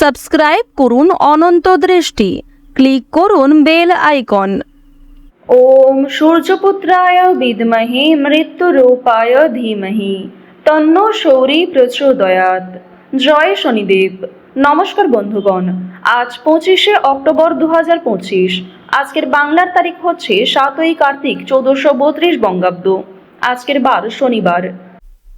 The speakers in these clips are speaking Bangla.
সাবস্ক্রাইব করুন অনন্ত দৃষ্টি। ক্লিক করুন বেল আইকন। ওম সূর্যপুত্রায় বিদমহে মৃত্যুরূপায় ধীমহি। তন্ন শৌরী প্রচোদয়াত জয় শনিদেব। নমস্কার বন্ধুগণ। আজ পঁচিশে অক্টোবর দু হাজার পঁচিশ। আজকের বাংলার তারিখ হচ্ছে সাতই কার্তিক চোদ্দশো বত্রিশ বঙ্গাব্দ। আজকের বার শনিবার।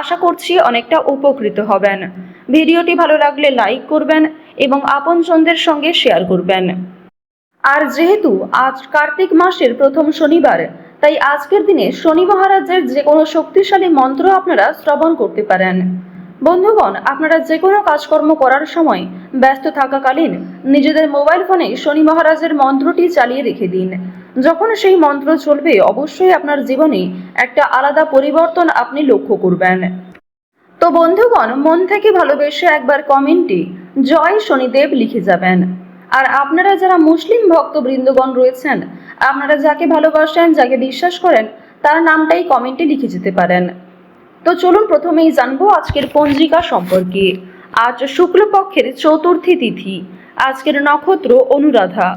আশা করছি অনেকটা উপকৃত হবেন। ভিডিওটি ভালো লাগলে লাইক করবেন এবং আপনজনদের সঙ্গে শেয়ার করবেন। আর যেহেতু আজ কার্তিক মাসের প্রথম শনিবার, তাই আজকের দিনে শনি মহারাজের যে কোনো শক্তিশালী মন্ত্র আপনারা শ্রবণ করতে পারেন। বন্ধুগণ, আপনারা যে কোনো কাজকর্ম করার সময় ব্যস্ত থাকাকালীন নিজেদের মোবাইল ফোনে শনি মহারাজের মন্ত্রটি চালিয়ে রেখে দিন। যখন সেই মন্ত্র চলবে, অবশ্যই আপনার জীবনে একটা আলাদা পরিবর্তন আপনি লক্ষ্য করবেন। তো বন্ধুগণ, মন থেকে ভালোবেসে একবার কমেন্টে জয় শনিদেব লিখে যাবেন। আর আপনারা যারা মুসলিম ভক্তবৃন্দগণ রয়েছেন, আপনারা যাকে ভালোবাসেন, যাকে বিশ্বাস করেন, তার নামটাই কমেন্টে লিখে যেতে পারেন। তো চলুন প্রথমেই জানব আজকের পঞ্জিকা সম্পর্কে। আজ শুক্লপক্ষের চতুর্থী তিথি, আজকের নক্ষত্র অনুরাধা।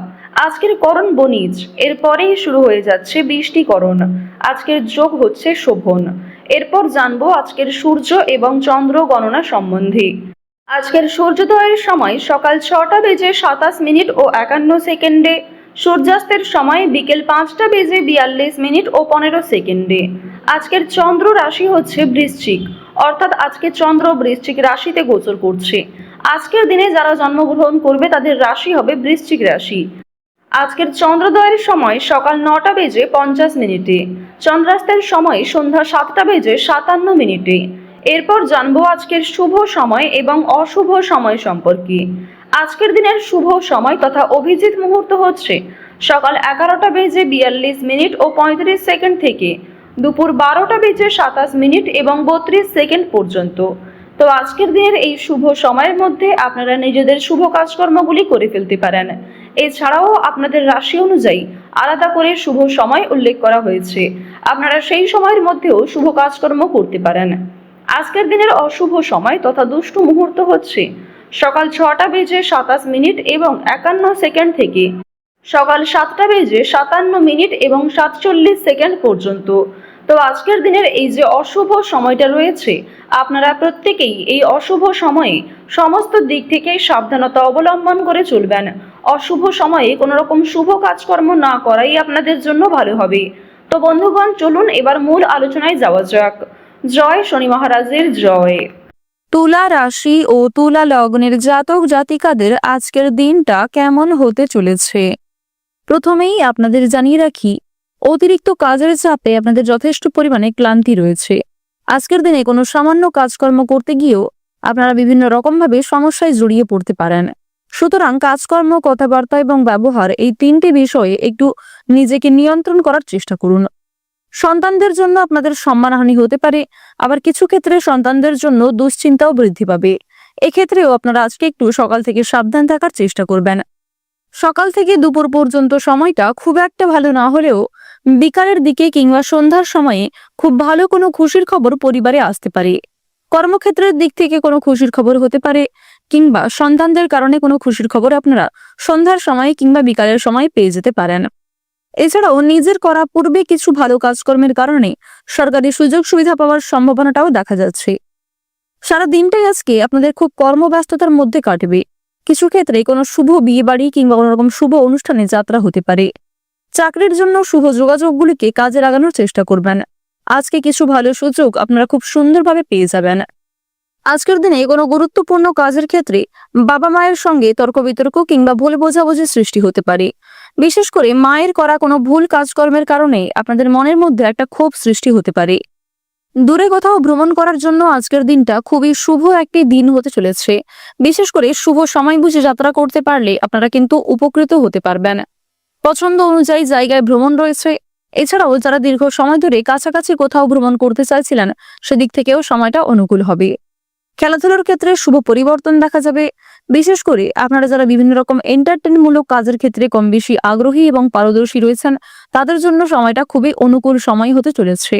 আজকের করণ বনিজ এরপরেই শুরু হয়ে যাচ্ছে বৃষ্টিকরণ আজকের যোগ হচ্ছে শোভন। এরপর জানব আজকের সূর্য এবং চন্দ্র গণনা সম্বন্ধে। আজকের সূর্যোদয়ের সময় সকাল ছটা বেজে সাতাশ মিনিট ও একান্ন সেকেন্ডে, সূর্যাস্তের সময় বিকেল পাঁচটা বেজে বিয়াল্লিশ মিনিট ও পনেরো সেকেন্ডে। আজকের চন্দ্র রাশি হচ্ছে বৃশ্চিক, অর্থাৎ আজকে চন্দ্র বৃশ্চিক রাশিতে গোচর করছে। আজকের দিনে যারা জন্মগ্রহণ করবে তাদের রাশি হবে বৃশ্চিক রাশি। আজকের চন্দ্রোদয়ের সময় সকাল নটা বেজে পঞ্চাশ মিনিটে। চন্দ্রাস্তের সময় সন্ধ্যা সাতটা বেজে সাতান্ন মিনিটে। এরপর জানব আজকের শুভ সময় এবং অশুভ সময় সম্পর্কে। আজকের দিনের শুভ সময় তথা অভিজিৎ মুহূর্ত হচ্ছে সকাল এগারোটা বেজে বিয়াল্লিশ মিনিট ও পঁয়ত্রিশ সেকেন্ড থেকে। দুপুর বারোটা বেজে সাতাশ মিনিট এবং বত্রিশ সেকেন্ড পর্যন্ত। তো আজকের দিনের এই শুভ সময়ের মধ্যে আপনারা নিজেদের শুভ কাজকর্মগুলি করে ফেলতে পারেন। এছাড়াও আপনাদের রাশি অনুযায়ী আলাদা করে শুভ সময় উল্লেখ করা হয়েছে। আপনারা সেই সময়ের মধ্যেও শুভ কাজকর্ম করতে পারেন। আজকের দিনের অশুভ সময় তথা দুষ্টু মুহূর্ত হচ্ছে সকাল ছটা বেজে সাতাশ মিনিট এবং একান্ন সেকেন্ড থেকে সকাল সাতটা বেজে সাতান্ন মিনিট এবং সাতচল্লিশ সেকেন্ড পর্যন্ত। তো আজকের দিনের এই যে অশুভ সময়টা রয়েছে, আপনারা প্রত্যেকেই এই অশুভ সময়ে সমস্ত দিক থেকে সাবধানতা অবলম্বন করে চলবেন। অশুভ সময়ে কোনো রকম শুভ কাজকর্ম না করাই আপনাদের জন্য ভালো হবে। তো বন্ধুগণ, চলুন এবার মূল আলোচনায় যাওয়া যাক। জয় শনি মহারাজের জয়। তুলা রাশি ও তুলা লগ্নের জাতক জাতিকাদের আজকের দিনটা কেমন হতে চলেছে? প্রথমেই আপনাদের জানিয়ে রাখি অতিরিক্ত কাজের চাপে আপনাদের যথেষ্ট পরিমাণে ক্লান্তি রয়েছে। আজকের দিনে কোনো সামান্য কাজকর্ম করতে গিয়েও আপনারা বিভিন্ন রকমভাবে সমস্যায় জড়িয়ে পড়তে পারেন। সুতরাং কাজকর্ম, কথাবার্তা এবং ব্যবহার এই তিনটি বিষয়ে একটু নিজেকে নিয়ন্ত্রণ করার চেষ্টা করুন। সন্তানদের জন্য আপনাদের সম্মানহানি হতে পারে, আবার কিছু ক্ষেত্রে সন্তানদের জন্য দুশ্চিন্তাও বৃদ্ধি পাবে। এক্ষেত্রেও আপনারা আজকে একটু সকাল থেকে সাবধান থাকার চেষ্টা করবেন। সকাল থেকে দুপুর পর্যন্ত সময়টা খুব একটা ভালো না হলেও বিকালের দিকে কিংবা সন্ধ্যার সময়ে খুব ভালো কোনো খুশির খবর পরিবারে আসতে পারে। কর্মক্ষেত্রের দিক থেকে কোনো খুশির খবর হতে পারে, কিংবা সন্তানদের কারণে কোনো খুশির খবর আপনারা সন্ধ্যার সময় কিংবা বিকালের সময় পেয়ে যেতে পারেন। এছাড়াও নিজের করা পূর্বে কিছু ভালো কাজকর্মের কারণে সরকারি সুযোগ সুবিধা পাওয়ার সম্ভাবনাটাও দেখা যাচ্ছে। সারা দিনটাই আজকে আপনাদের খুব কর্মব্যস্ততার মধ্যে কাটবে। কিছু ক্ষেত্রে কোনো শুভ বিয়ে বাড়ি কিংবা কোনো রকম শুভ অনুষ্ঠানে যাত্রা হতে পারে। চাকরির জন্য শুভ যোগাযোগগুলিকে কাজে লাগানোর চেষ্টা করবেন। আজকে কিছু ভালো সুযোগ আপনারা খুব সুন্দরভাবে পেয়ে যাবেন। আজকের দিনে কোনো গুরুত্বপূর্ণ কাজের ক্ষেত্রে বাবা মায়ের সঙ্গে তর্ক বিতর্ক কিংবা ভুল বোঝাবুঝি সৃষ্টি হতে পারে। বিশেষ করে মায়ের করা কোনো ভুল কাজকর্মের কারণে আপনাদের মনের মধ্যে একটা ক্ষোভ সৃষ্টি হতে পারে। দূরে কোথাও ভ্রমণ করার জন্য আজকের দিনটা খুবই শুভ একটি দিন হতে চলেছে। বিশেষ করে শুভ সময় বুঝে যাত্রা করতে পারলে আপনারা কিন্তু উপকৃত হতে পারবেন। পছন্দ অনুযায়ী জায়গায় ভ্রমণ রয়েছে। এছাড়াও যারা দীর্ঘ সময় ধরে কাছাকাছি কোথাও ভ্রমণ করতে চাইছিলেন, সেদিক থেকেও সময়টা অনুকূল হবে। খেলাধুলার ক্ষেত্রে শুভ পরিবর্তন দেখা যাবে। বিশেষ করে আপনারা যারা বিভিন্ন রকম এন্টারটেনমূলক কাজের ক্ষেত্রে কম বেশি আগ্রহী এবং পারদর্শী রয়েছেন, তাদের জন্য সময়টা খুবই অনুকূল সময় হতে চলেছে।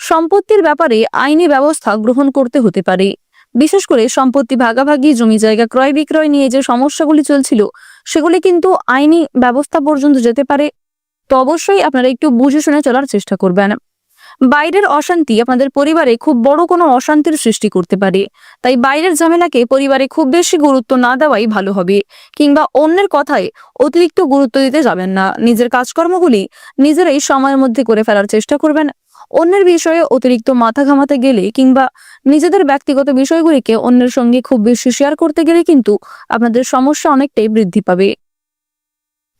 সম্পত্তির ব্যাপারে আইনি ব্যবস্থা গ্রহণ করতে হতে পারে। বিশেষ করে সম্পত্তি ভাগাভাগি, জমি জায়গা ক্রয় বিক্রয় নিয়ে যে সমস্যাগুলি চলছিল সেগুলি কিন্তু আইনি ব্যবস্থা পর্যন্ত যেতে পারে, তো অবশ্যই আপনারা একটু বুঝে শুনে চলার চেষ্টা করবেন। বাইরের অশান্তি আপনাদের পরিবারে খুব বড় কোনো অশান্তির সৃষ্টি করতে পারে, তাই বাইরের ঝামেলাকে পরিবারে খুব বেশি গুরুত্ব না দেওয়াই ভালো হবে, কিংবা অন্যের কথায় অতিরিক্ত গুরুত্ব দিতে যাবেন না। নিজের কাজকর্মগুলি নিজেরাই সময়ের মধ্যে করে ফেলার চেষ্টা করবেন। অন্যের বিষয়ে অতিরিক্ত মাথা ঘামাতে গেলে কিংবা নিজেদের ব্যক্তিগত বিষয়গুলিকে অন্যের সঙ্গে খুব বেশি শেয়ার করতে গেলে কিন্তু আপনাদের সমস্যা অনেকটাই বৃদ্ধি পাবে।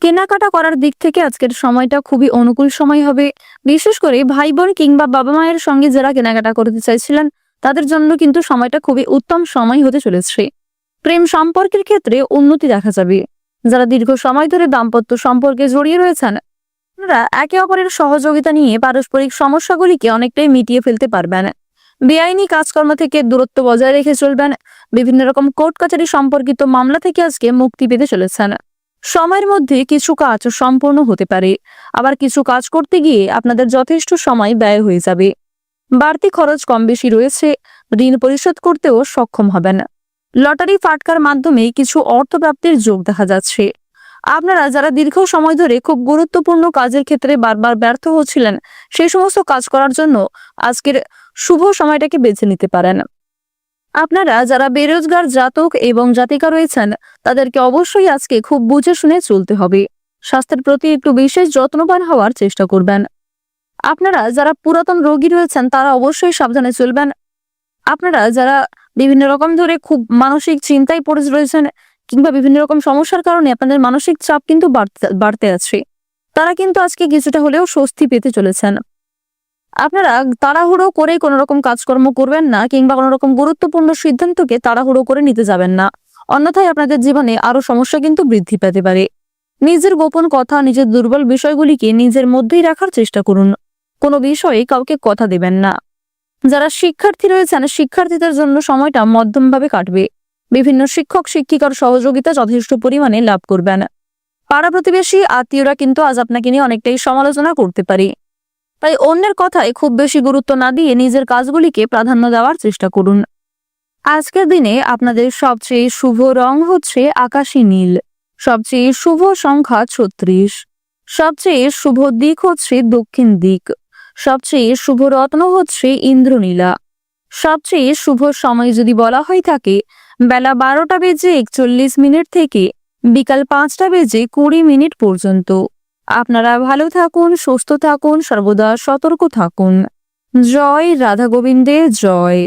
কেনাকাটা করার দিক থেকে আজকের সময়টা খুবই অনুকূল সময় হবে। বিশেষ করে ভাই বোন কিংবা বাবা মায়ের সঙ্গে যারা কেনাকাটা করতে চাইছিলেন, তাদের জন্য কিন্তু সময়টা খুবই উত্তম সময় হতে চলেছে। প্রেম সম্পর্কের ক্ষেত্রে উন্নতি দেখা যাবে। যারা দীর্ঘ সময় ধরে দাম্পত্য সম্পর্কে জড়িয়ে রয়েছেন তারা একে অপরের সহযোগিতা নিয়ে পারস্পরিক সমস্যাগুলিকে অনেকটাই মিটিয়ে ফেলতে পারবেন। বেআইনি কাজকর্ম থেকে দূরত্ব বজায় রেখে চলবেন। বিভিন্ন রকম কোর্ট কাছারি সম্পর্কিত মামলা থেকে আজকে মুক্তি পেতে চলেছেন। সময়ের মধ্যে কিছু কাজ সম্পূর্ণ হতে পারে। আবার কিছু কাজ করতে গিয়ে আপনাদের যথেষ্ট সময় ব্যয় হয়ে যাবে। বাড়তি খরচ কম বেশি রয়েছে। ঋণ পরিশোধ করতেও সক্ষম হবেন। লটারি ফাটকার মাধ্যমে কিছু অর্থ প্রাপ্তির যোগ দেখা যাচ্ছে। আপনারা যারা দীর্ঘ সময় ধরে খুব গুরুত্বপূর্ণ কাজের ক্ষেত্রে বারবার ব্যর্থ হচ্ছিলেন, সেই সমস্ত কাজ করার জন্য আজকের শুভ সময়টাকে বেছে নিতে পারেন। আপনারা যারা বেরোজগার জাতক এবং জাতিকা রয়েছেন, তাদেরকে অবশ্যই আজকে খুব বুঝে শুনে চলতে হবে। স্বাস্থ্যের প্রতি একটু বিশেষ যত্নবান হওয়ার চেষ্টা করবেন। আপনারা যারা পুরাতন রোগী রয়েছেন, তারা অবশ্যই সাবধানে চলবেন। আপনারা যারা বিভিন্ন রকম ধরে খুব মানসিক চিন্তায় পড়ে রয়েছেন কিংবা বিভিন্ন রকম সমস্যার কারণে আপনাদের মানসিক চাপ কিন্তু বাড়তে আছে। তারা কিন্তু আজকে কিছুটা হলেও স্বস্তি পেতে চলেছেন। আপনারা তাড়াহুড়ো করে কোনো রকম কাজকর্ম করবেন না কিংবা কোনো রকম গুরুত্বপূর্ণ সিদ্ধান্তকে তাড়াহুড়ো করে নিতে যাবেন না। অন্যথায় আপনাদের জীবনে আরও সমস্যা কিন্তু বৃদ্ধি পেতে পারে। নিজের গোপন কথা, নিজের দুর্বল বিষয়গুলিকে নিজের মধ্যেই রাখার চেষ্টা করুন। কোনো বিষয়ে কাউকে কথা দেবেন না। যারা শিক্ষার্থী রয়েছেন, শিক্ষার্থীদের জন্য সময়টা মধ্যমভাবে কাটবে। বিভিন্ন শিক্ষক শিক্ষিকার সহযোগিতা যথেষ্ট পরিমাণে লাভ করবেন। পাড়া প্রতিবেশী, আত্মীয়রা কিন্তু আজ আপনাকে নিয়ে অনেকটাই সমালোচনা করতে পারে। তাই অন্যের কথায় খুব বেশি গুরুত্ব না দিয়ে নিজের কাজগুলিকে প্রাধান্য দেওয়ার চেষ্টা করুন। আজকের দিনে আপনাদের সবচেয়ে শুভ রং হচ্ছে আকাশী নীল, সবচেয়ে শুভ সংখ্যা ছত্রিশ, সবচেয়ে শুভ দিক হচ্ছে দক্ষিণ দিক, সবচেয়ে শুভ রত্ন হচ্ছে ইন্দ্রনীলা। সবচেয়ে শুভ সময় যদি বলা হয়ে থাকে, বেলা বারোটা বেজে একচল্লিশ মিনিট থেকে বিকাল পাঁচটা বেজে কুড়ি মিনিট পর্যন্ত। আপনারা ভালো থাকুন, সুস্থ থাকুন, সর্বদা সতর্ক থাকুন। জয় রাধা গোবিন্দের জয়।